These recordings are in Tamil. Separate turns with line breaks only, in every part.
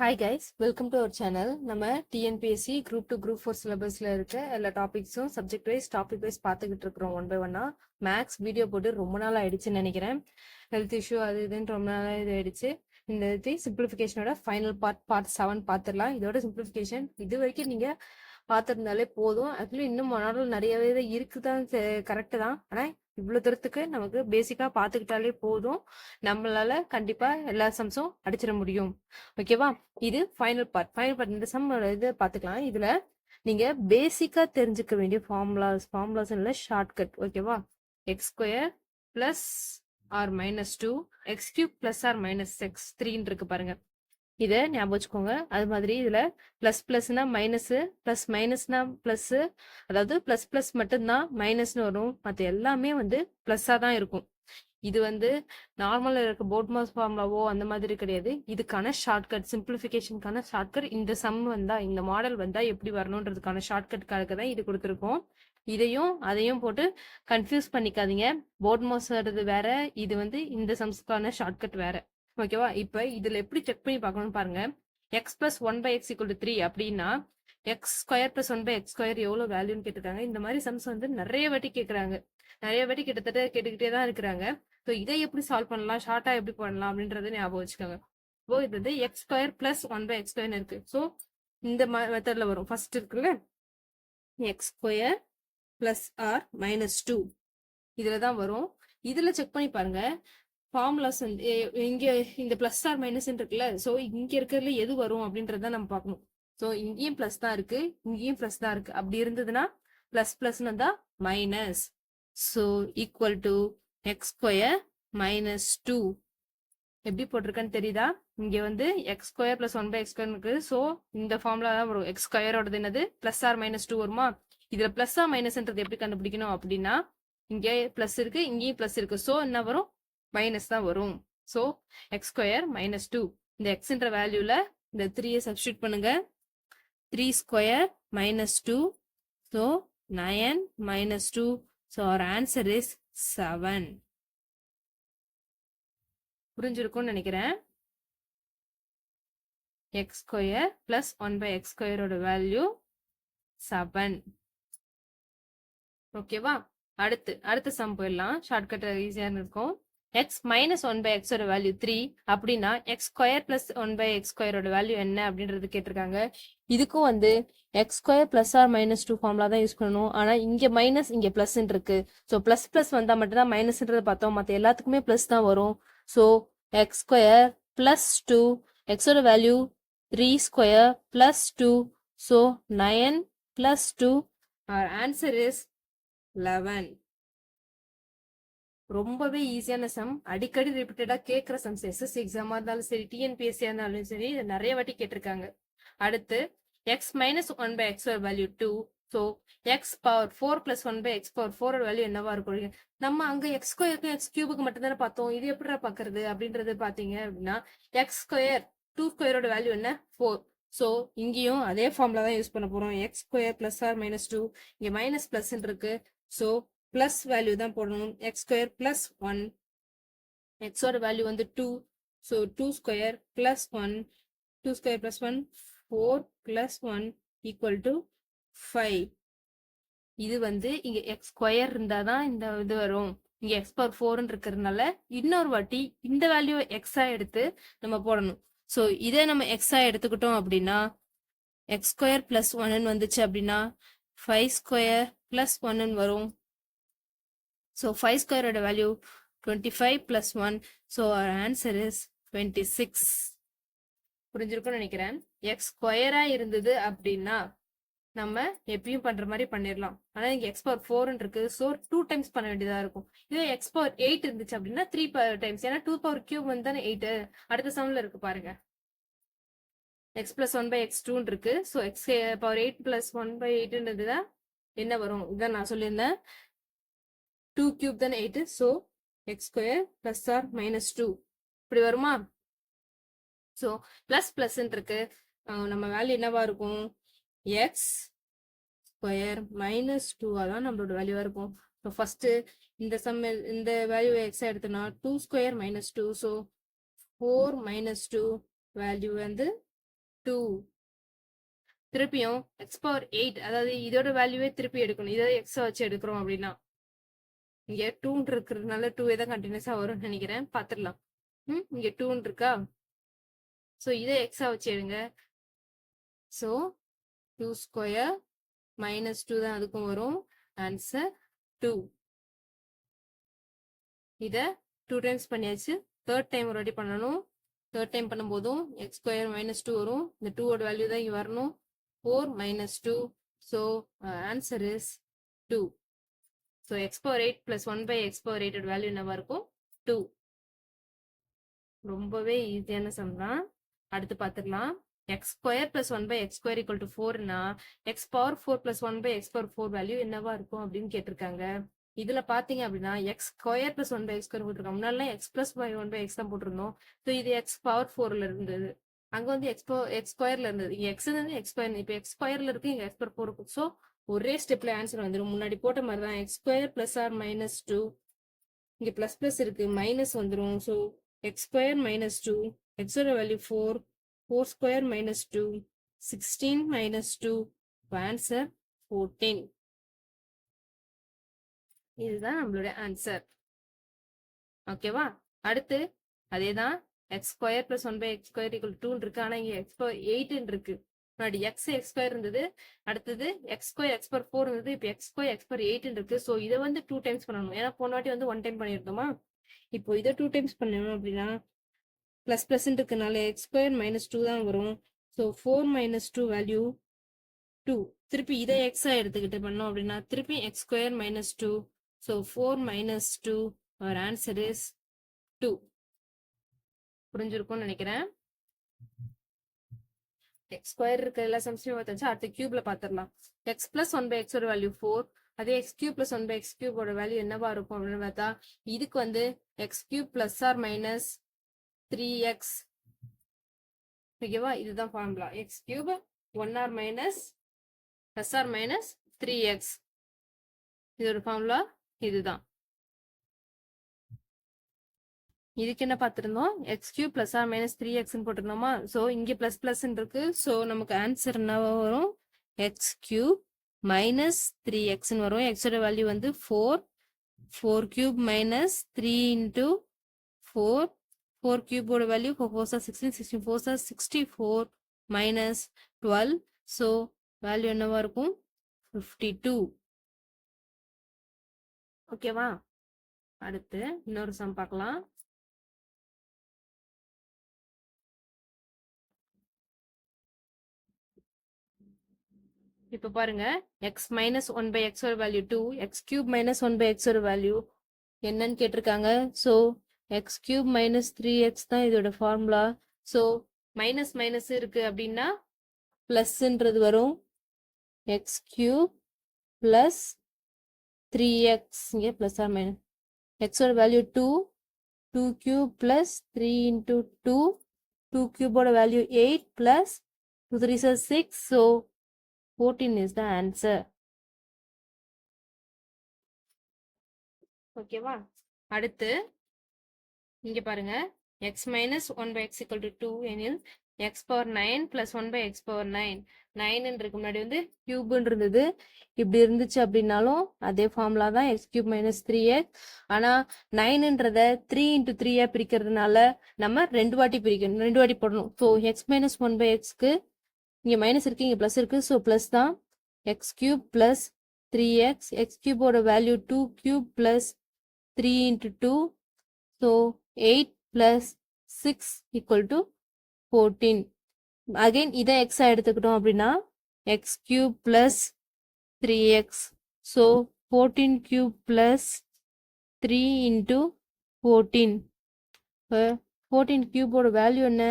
Hi guys welcome to our channel நம்ம TNPSC group two group four சிலபஸில் இருக்க எல்லா டாபிக்ஸும் சப்ஜெக்ட் வைஸ் டாபிக் வைஸ் பார்த்துக்கிட்டு இருக்கிறோம் ஒன் பை ஒன்னா மேக்ஸ் வீடியோ போட்டு ரொம்ப நாள் ஆயிடுச்சுன்னு நினைக்கிறேன். ஹெல்த் இஷ்யூ அது இதுன்னு ரொம்ப நாள் இது ஆயிடுச்சு. இந்த இது சிம்பிளிஃபிகேஷனோட ஃபைனல் பார்ட் பார்ட் செவன் பார்த்துடலாம். இதோட சிம்பிளிஃபிகேஷன் இது வரைக்கும் நீங்கள் பார்த்துருந்தாலே போதும். ஆக்சுவலி இன்னும் மாடல் நிறையவே தான் இருக்குதான் கரெக்டு தான். ஆனால் இவ்வளோ தூரத்துக்கு நமக்கு பேசிக்காக பார்த்துக்கிட்டாலே போதும். நம்மளால கண்டிப்பாக எல்லா சம்ஸும் அடிச்சிட முடியும். ஓகேவா இது ஃபைனல் பார்ட் ஃபைனல் பார்ட் இந்த சம் இது பார்த்துக்கலாம் இதுல நீங்க பேசிக்கா தெரிஞ்சுக்க வேண்டிய ஃபார்முலாஸ் ஃபார்முலாஸ் இல்ல ஷார்ட்கட் ஓகேவா x square plus or minus two x cube plus or minus x த்ரீன்னு இருக்கு பாருங்க. இதை ஞாபகம் வச்சுக்கோங்க. அது மாதிரி இதில் ப்ளஸ் ப்ளஸ்னா மைனஸு ப்ளஸ் மைனஸ்னா ப்ளஸ்ஸு அதாவது ப்ளஸ் ப்ளஸ் மட்டும்தான் மைனஸ்னு வரும். மற்ற எல்லாமே வந்து ப்ளஸ்ஸாக தான் இருக்கும். இது வந்து நார்மலாக இருக்க போர்ட் மாஸ் ஃபார்முலாவோ அந்த மாதிரி கிடையாது. இதுக்கான ஷார்ட்கட் சிம்பிளிஃபிகேஷனுக்கான ஷார்ட்கட் இந்த சம் வந்தால் இந்த மாடல் வந்தால் எப்படி வரணுன்றதுக்கான ஷார்ட்கட்காக தான் இது கொடுத்துருக்கோம். இதையும் அதையும் போட்டு கன்ஃபியூஸ் பண்ணிக்காதீங்க. போர்ட் மாஸ்றது வேற இது வந்து இந்த சம்ஸ்க்கான ஷார்ட்கட் வேற. ஓகேவா இப்போ இதில் எப்படி செக் பண்ணி பார்க்கணும்னு பாருங்க. X plus one by x equal three அப்படின்னா x square plus one by x square எவ்வளோ வேல்யூன்னு கேட்டிருக்காங்க. இந்த மாதிரி சம்ஸ் வந்து நிறைய வாட்டி கேட்குறாங்க. நிறைய வாட்டி கிட்டத்தட்ட கேட்டுக்கிட்டே தான் இருக்கிறாங்க. ஸோ இதை எப்படி சால்வ் பண்ணலாம்? ஷார்ட்டாக எப்படி பண்ணலாம்? அப்படின்றத ஞாபகம் வச்சுக்கோங்க. ஓ இது வந்து x square plus one by x ஸ்கொயர்னு இருக்கு. ஸோ இந்த மெத்தட்ல வரும். ஃபர்ஸ்ட் இருக்குல்ல? X square plus or minus two இதில் தான் வரும். இதில் செக் பண்ணி பாருங்க. ஃபார்முலாஸ் வந்து இங்கே இந்த பிளஸ் ஆர் மைனஸ்ன்னு இருக்குல்ல ஸோ இங்கே இருக்கிறதுல எது வரும் அப்படின்றத நம்ம பார்க்கணும். ஸோ இங்கேயும் பிளஸ் தான் இருக்கு இங்கேயும் பிளஸ் தான் இருக்கு. அப்படி இருந்ததுன்னா பிளஸ் பிளஸ்னு தான் minus so equal to x square minus two எப்படி போட்டிருக்கேன்னு தெரியுதா? இங்க வந்து x square plus one by x square இருக்கு ஸோ இந்த ஃபார்முலா தான் வரும். எக்ஸ் ஸ்கொயரோடது என்னது? பிளஸ் ஆர் மைனஸ் டூ வருமா? இதுல பிளஸ் ஆர் மைனஸ்ன்றது எப்படி கண்டுபிடிக்கணும் அப்படின்னா இங்கே பிளஸ் இருக்கு இங்கேயும் பிளஸ் இருக்கு. ஸோ என்ன வரும்? மைனஸ் தான் வரும். So x square minus two இந்த எக்ஸ்ன்ற வேல்யூவில் இந்த த்ரீயை சப்ஸ்டியூட் பண்ணுங்க. Three square minus two so nine minus two so our answer is seven புரிஞ்சிருக்கும்னு நினைக்கிறேன். X square plus one by x ஸ்கொயரோட வேல்யூ செவன் ஓகேவா அடுத்து அடுத்த சம் போயிடலாம். ஷார்ட்கட் ஈஸியாக இருக்கும் எக்ஸ் மைனஸ் ஒன் பை எக்ஸோட வேல்யூ த்ரீ அப்படின்னா x square plus one by x ஸ்கொயரோட வேல்யூ என்ன அப்படின்றது கேட்டிருக்காங்க. இதுக்கும் வந்து x square plus or minus two formula தான் யூஸ் பண்ணணும். ஆனால் இங்கே மைனஸ் இங்கே பிளஸ்ன்னு இருக்கு. ஸோ பிளஸ் பிளஸ் வந்தால் மட்டும்தான் மைனஸ்ன்றதை பார்த்தோம். மற்ற எல்லாத்துக்குமே பிளஸ் தான் வரும். So x square plus two எக்ஸோட value three square plus two so nine plus two our answer is eleven ரொம்பவே ஈஸியான சம் அடிக்கடி ரிப்பீட்டடா கேட்குற சம்ஸ் எஸ்எஸ்சி எக்ஸாமா இருந்தாலும் சரி டிஎன்பிஎஸ்சியா இருந்தாலும் சரி இதை நிறைய வாட்டி கேட்டிருக்காங்க. அடுத்து x minus one by x value two so x power four plus one by x power four value என்னவா இருக்கும்? நம்ம அங்க எக்ஸ் ஸ்கொயருக்கும் எக்ஸ் கியூபுக்கு மட்டும்தானே பார்த்தோம். இது எப்படிடா பாக்குறது அப்படின்றது பாத்தீங்க அப்படின்னா எக்ஸ் ஸ்கொயர் டூ ஸ்கொயரோட வேல்யூ என்ன? ஃபோர் ஸோ இங்கேயும் அதே ஃபார்ம்ல தான் யூஸ் பண்ண போறோம். X square plus or minus two இங்க மைனஸ் பிளஸ் இருக்கு. ஸோ பிளஸ் வேல்யூ தான் போடணும். எக்ஸ் ஸ்கொயர் பிளஸ் ஒன் எக்ஸோட வேல்யூ வந்து two so two square plus one two square plus one four plus one equal to five இது வந்து இங்கே எக்ஸ் ஸ்கொயர் இருந்தால் தான் இந்த இது வரும். இங்கே எக்ஸ் பவர் ஃபோர்னு இருக்கிறதுனால இன்னொரு வாட்டி இந்த வேல்யூ எக்ஸாக எடுத்து நம்ம போடணும். ஸோ இதே நம்ம எக்ஸாக எடுத்துக்கிட்டோம் அப்படின்னா எக்ஸ் ஸ்கொயர் பிளஸ் ஒன்னு வந்துச்சு அப்படின்னா ஃபைவ் ஸ்கொயர் பிளஸ் ஒன்னு வரும். ஸோ ஃபைவ் ஸ்கொயரோட value twenty five plus one so our answer is twenty six புரிஞ்சிருக்கும்னு நினைக்கிறேன். எக்ஸ் ஸ்கொயரா இருந்தது அப்படின்னா நம்ம எப்பயும் பண்ற மாதிரி பண்ணிடலாம் ஆனா இங்க எக்ஸ் பவர் ஃபோர்னு இருக்கு. ஸோ டூ டைம்ஸ் பண்ண வேண்டியதா இருக்கும். இதே எக்ஸ் பவர் எயிட் இருந்துச்சு அப்படின்னா த்ரீ டைம்ஸ் ஏன்னா டூ பவர் கியூப் வந்து தானே எயிட் அடுத்த சவுண்ட்ல இருக்கு பாருங்க. X plus one by x டூன்னு இருக்கு. So x power eight plus one by எயிட்ன்றது தான் என்ன வரும்? இதான் நான் சொல்லியிருந்தேன். டூ கியூப் தானே eight so x square plus or minus two இப்படி வருமா? ஸோ பிளஸ் பிளஸ் இருக்கு. நம்ம வேல்யூ என்னவா இருக்கும்? எக்ஸ் ஸ்கொயர் மைனஸ் டூவா தான் நம்மளோட வேல்யூவா இருக்கும். ஸோ ஃபர்ஸ்ட் இந்த சம் இந்த வேல்யூ எக்ஸ் எடுத்தோம்னா two square minus two so four minus two value வந்து டூ திருப்பியும் எக்ஸ் பவர் எயிட் அதாவது இதோட வேல்யூவே திருப்பி எடுக்கணும். இதை எக்ஸை வச்சு எடுக்கிறோம் அப்படின்னா. இங்க டூன் இருக்கிறதுனால டூவே தான் கண்டினியூஸா வரும்னு நினைக்கிறேன். பாத்துடலாம். ம் இங்க டூன் இருக்கா? ஸோ இதை எக்ஸா வச்சு எடுங்க so two square minus two தான் அதுக்கும் வரும். ஆன்சர் டூ இதை டூ டைம்ஸ் பண்ணியாச்சு. தேர்ட் டைம் ஒரு வாட்டி பண்ணணும். தேர்ட் டைம் பண்ணும்போதும் எக்ஸ் ஸ்கொயர் மைனஸ் டூ வரும். இந்த டூவோட வேல்யூ தான் இங்கே வரணும். Four minus two so answer is two so x power eight plus one by x power எயிட்டோட value என்னவா இருக்கும்? டூ ரொம்பவே ஈஸியான சம் தான். அடுத்து பார்த்துக்கலாம். X square plus one by x square equal to ஃபோர்னா x power four plus one by x power four value என்னவா இருக்கும் அப்படின்னு கேட்டிருக்காங்க. இதுல பாத்தீங்க அப்படின்னா x square plus one by x square போட்டிருக்கோம் முன்னாடிலாம் x plus by one by x தான் போட்டிருந்தோம். ஸோ இது எக்ஸ் பவர் ஃபோர்ல இருந்தது. அங்க வந்து எக்ஸ் எக்ஸ் ஸ்கொயர்ல இருந்தது. இங்க எக்ஸ் வந்து எக்ஸ் ஸ்கொயர் இப்போ எக்ஸ் ஸ்கொயர்ல இருக்கு இங்க எக்ஸ் பவர் ஃபோர் இருக்கும் ஸோ ஒரே ஸ்டெப்ல ஆன்சர் வந்துடும் முன்னாடி போட்ட மாதிரி தான் x square plus or minus two இங்க பிளஸ் பிளஸ் இருக்கு. மைனஸ் வந்துடும் so x square minus two எக்ஸோட value four four square minus two sixteen minus two answer fourteen இதுதான் நம்மளுடைய ஆன்சர் ஓகேவா அடுத்து அதே தான் x square plus one by x square equal டூன்னு இருக்கு. ஆனா இங்க எக்ஸ் எயிட்னு இருக்கு. முன்னாடி எக்ஸ் எக்ஸ் ஸ்கொயர் இருந்தது அடுத்தது x square x per four இருந்தது இப்போ x square x per eight இருக்கு. ஸோ இதை வந்து டூ டைம்ஸ் பண்ணணும். ஏன்னா போன வாட்டி வந்து ஒன் டைம் பண்ணியிருந்தோமா? இப்போ இதை டூ டைம்ஸ் பண்ணணும் அப்படின்னா ப்ளஸ் ப்ளஸ் இருக்கனால எக்ஸ் ஸ்கொயர் மைனஸ் டூ தான் வரும். So four minus two value two திருப்பி இதை எக்ஸா எடுத்துக்கிட்டு பண்ணோம் அப்படின்னா திருப்பி x square minus two so four minus two our answer is two புரிஞ்சிருக்கும்னு நினைக்கிறேன். எக்ஸ் ஸ்கொயர் இருக்க எல்லா சம்ஸையும் பார்த்தாச்சு அடுத்த கியூப்ல பாத்திரலாம் எக்ஸ் பிளஸ் ஒன் பை எக்ஸோட வேல்யூ ஃபோர் அதே x cube plus one by x கியூபோட value என்னவா இருக்கும் அப்படின்னு பார்த்தா இதுக்கு வந்து x cube plus or minus three x ஓகேவா? இதுதான் formula x cube one or minus plus or minus three x இதோட ஃபார்முலா இதுதான். இதுக்கு என்ன பார்த்துருந்தோம்? X cube plus or minus three எக்ஸ்ன்னு போட்டிருந்தோமா? ஸோ இங்கே பிளஸ் பிளஸ் இருக்கு. ஸோ நமக்கு ஆன்சர் என்ன வரும்? எக்ஸ் கியூ மைனஸ் த்ரீ எக்ஸ்ன்னு வரும். எக்ஸோட வேல்யூ வந்து four four cube minus three into four four கியூபோட value four four sir sixteen sixteen four sir sixty four minus twelve so value என்னவா இருக்கும்? ஃபிஃப்டி டூ ஓகேவா அடுத்து இன்னொரு சம் பார்க்கலாம். இப்போ பாருங்க எக்ஸ் மைனஸ் ஒன் பை எக்ஸோட value two x cube minus one by எக்ஸோட வேல்யூ என்னன்னு கேட்டிருக்காங்க. So x cube minus three x தான் இதோட ஃபார்முலா ஸோ மைனஸ் மைனஸ் இருக்கு அப்படின்னா பிளஸ்ன்றது வரும். X cube plus three x இங்கே ப்ளஸ் ஆர் மைனஸ் எக்ஸோட value two two cube plus three into two two கியூபோட value eight plus two three sir six so fourteen is the answer ஓகேவா அடுத்து இங்க பாருங்க. X minus one by x equal to two எனில் x power nine plus one by x power nine நைன்ன்றதுக்கு முன்னாடி வந்து கியூப்னு இருந்தது இப்படி இருந்துச்சு அப்படின்னாலும் அதே ஃபார்முலா தான் x cube minus three x ஆனால் நைனுன்றத த்ரீ இன்ட்டு த்ரீயா பிரிக்கிறதுனால நம்ம ரெண்டு வாட்டி பிரிக்கணும். ரெண்டு வாட்டி போடணும். So x minus one by எக்ஸ்க்கு இங்கே மைனஸ் இருக்கு இங்கே ப்ளஸ் இருக்குது ஸோ ப்ளஸ் தான் x cube plus three x x கியூபோட value two cube plus three into two so eight plus six equal to fourteen again இதை எக்ஸாக எடுத்துக்கிட்டோம் அப்படின்னா x cube plus three x so fourteen cube plus three into fourteen இப்போ ஃபோர்டீன் கியூபோட வேல்யூ என்ன?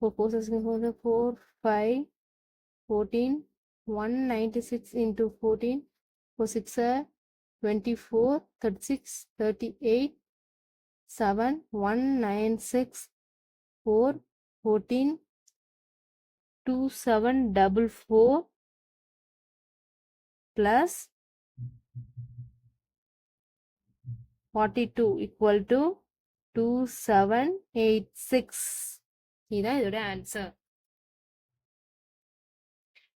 4 4 6 4 5 14 196 into 14 4 6 uh, 24 36 38 7 196 4 14 2 7 double 4 plus 42 equal to 2786 இதுதான் இதோட ஆன்சர்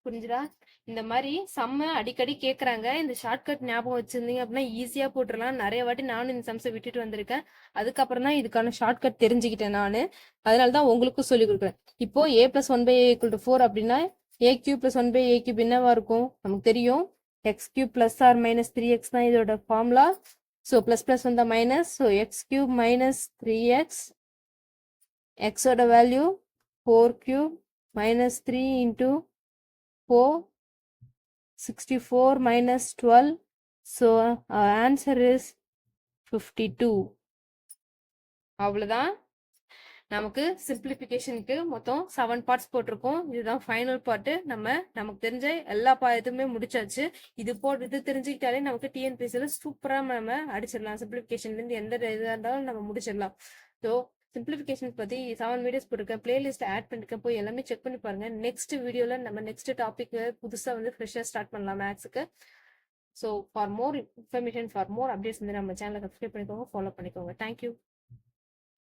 புரிஞ்சுடா இந்த மாதிரி செம்ம அடிக்கடி கேட்குறாங்க இந்த ஷார்ட்கட் ஞாபகம் வச்சிருந்தீங்க அப்படின்னா ஈஸியா போட்டுடலாம் நிறைய வாட்டி நானும் இந்த சம்ஸை விட்டுட்டு வந்திருக்கேன். அதுக்கப்புறம் தான் இதுக்கான ஷார்ட்கட் தெரிஞ்சுக்கிட்டேன் நான். அதனால தான் உங்களுக்கும் சொல்லி கொடுக்குறேன். இப்போ a plus one by a equal to four அப்படின்னா a cube plus one by a cube என்னவா இருக்கும்? நமக்கு தெரியும். X cube plus or minus three x தான் இதோட ஃபார்முலா ஸோ ப்ளஸ் ப்ளஸ் வந்தால் minus so x cube minus three x எக்ஸோட value four cube minus three into four sixty four minus twelve so answer is fifty two அவ்வளோதான் நமக்கு சிம்பிளிஃபிகேஷனுக்கு மொத்தம் செவன் பார்ட்ஸ் போட்டிருக்கோம். இதுதான் ஃபைனல் பார்ட்டு நம்ம நமக்கு தெரிஞ்ச எல்லா பா இதுவுமே முடிச்சாச்சு. இது போ இது தெரிஞ்சுக்கிட்டாலே நமக்கு டிஎன்பிஎஸ்சியில் சூப்பராக நம்ம அடிச்சிடலாம். சிம்பிளிஃபிகேஷன்லேருந்து எந்த இதாக இருந்தாலும் நம்ம முடிச்சிடலாம். ஸோ சிம்பிளிஃபிகேஷன் பற்றி செவன் வீடியோஸ் போட்டிருக்கேன். பிளேலிஸ்ட் ஆட் பண்ணிருக்கேன். போய் எல்லாமே செக் பண்ணி பாருங்க. நெக்ஸ்ட் வீடியோவில் நம்ம நெக்ஸ்ட் டாபிக் புதுசாக வந்து ஃப்ரெஷ்ஷாக ஸ்டார்ட் பண்ணலாம் மேக்ஸுக்கு so for more information for more updates வந்து நம்ம சேனலை சப்ஸ்கிரைப் பண்ணிக்கோங்க ஃபாலோ பண்ணிக்கோங்க. தேங்க்யூ